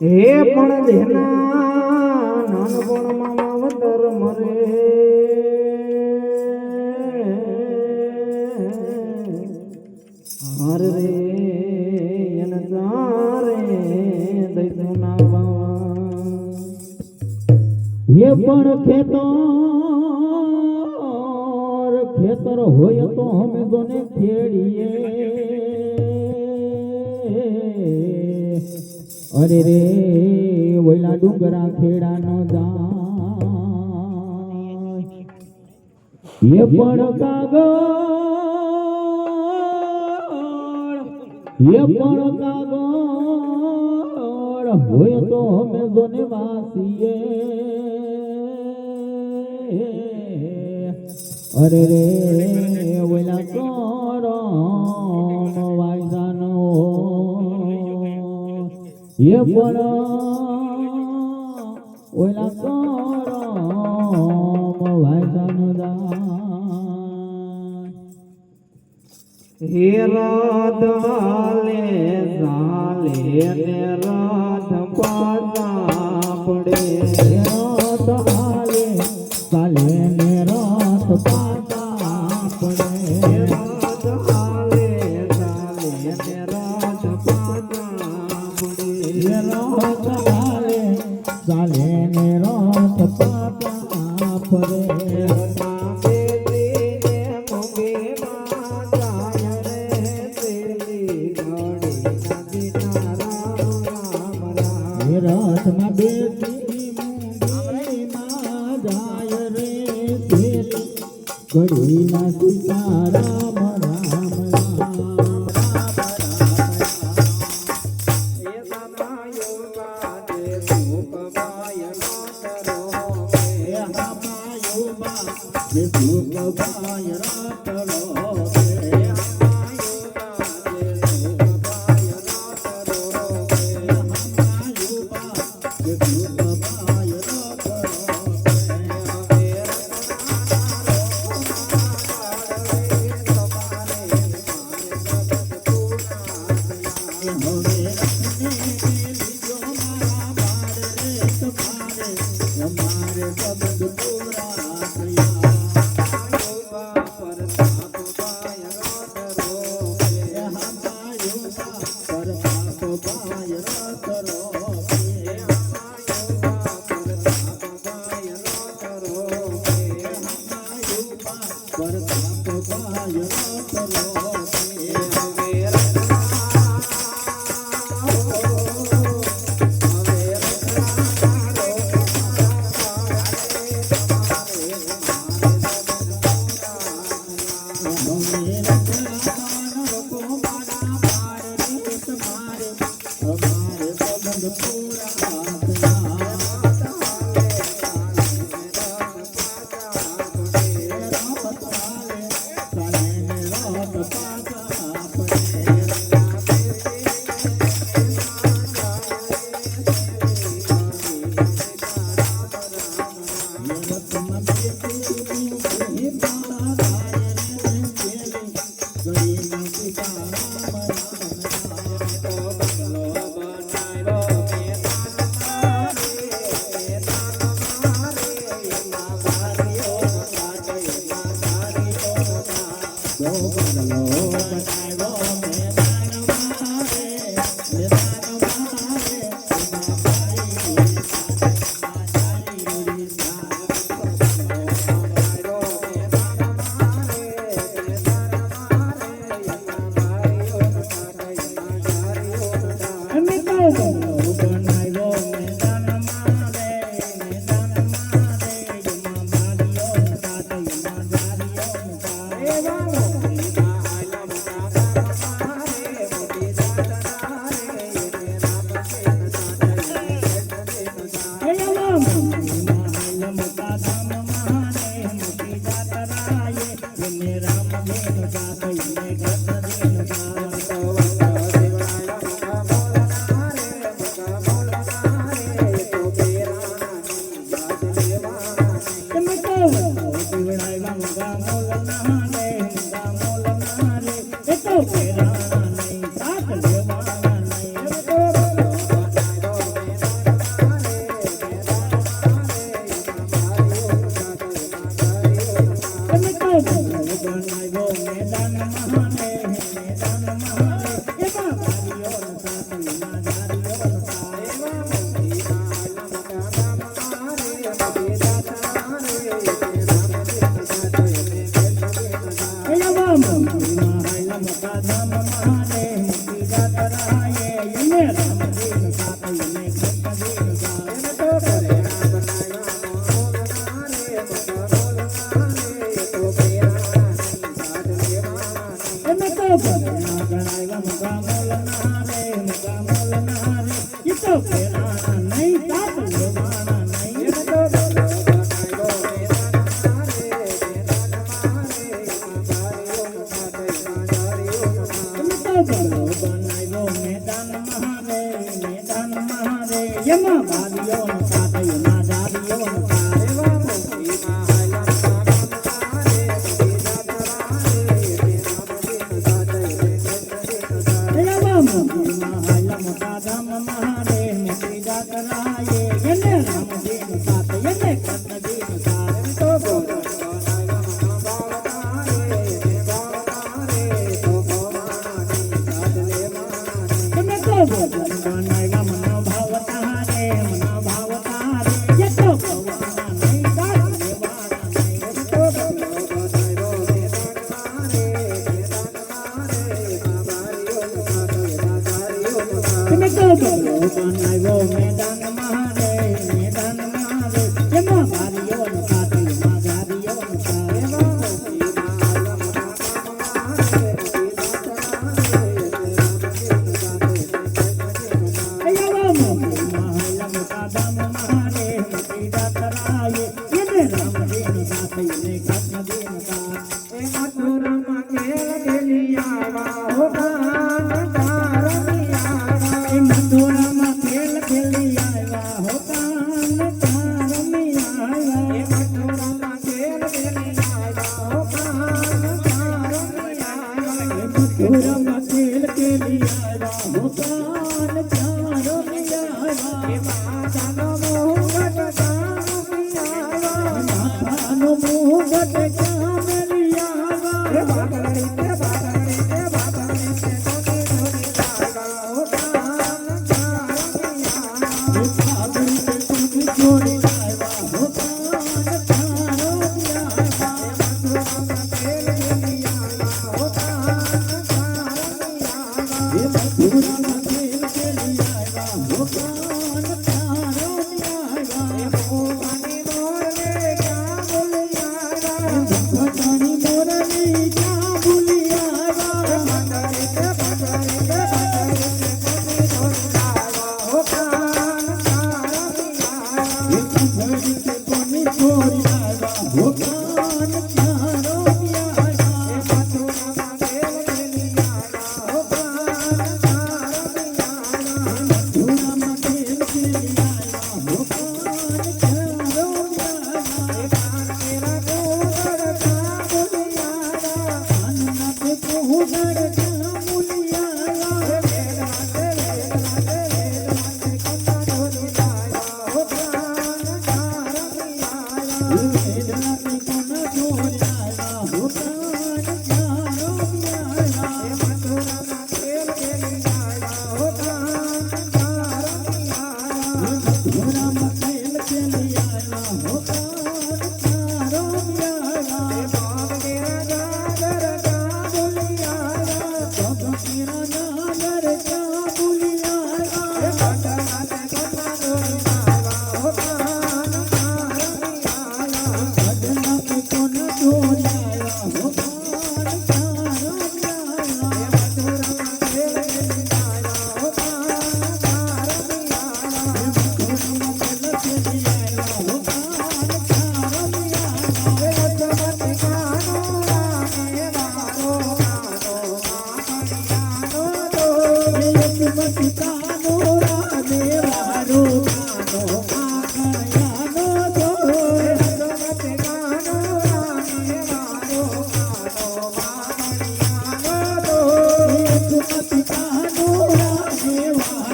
હે પણ ધેના નાનપણમાં માવતર મરે. હર રે એન તારે દૈતું ના એ પણ ખેતર ખેતર હોય તો અમે જોને ખેડીએ. અરે રે, ઓલા ડુંગરા ખેડા નો એ પણ કાગળ, એ પણ કાગળ, હોય તો અમે જોને વાસીએ. અરે રે એ પણ ઓલા વાયદાનો દાન. હે રાધાલે ઝાલે ને રાધ. Kari na Sitaram કરો બનાવ્યો મેદાન મહારે મેદાન મહારે યમ વાવ્યો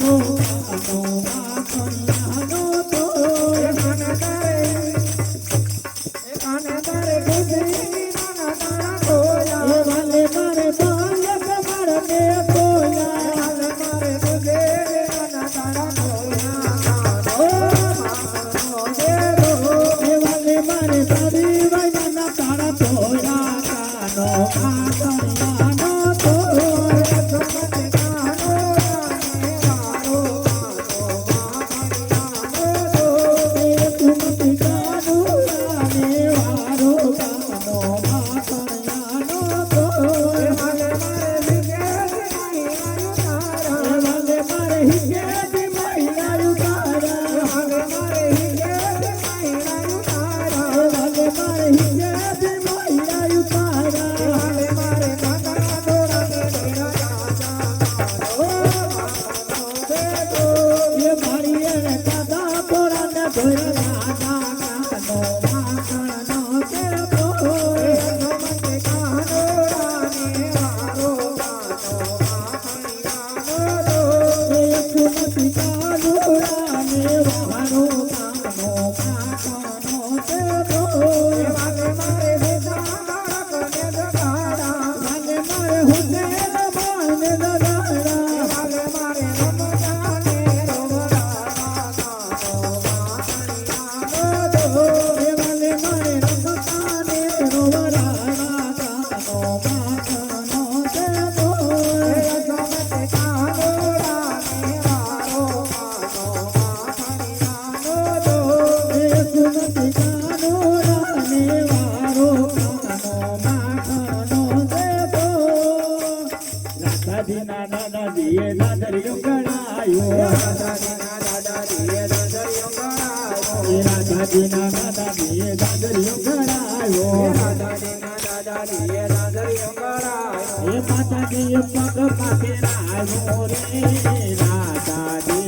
মাগো ও মা માતાજીએ પગ પાસે રાયો રે રાધાજીનો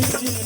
રે રાધાજીનો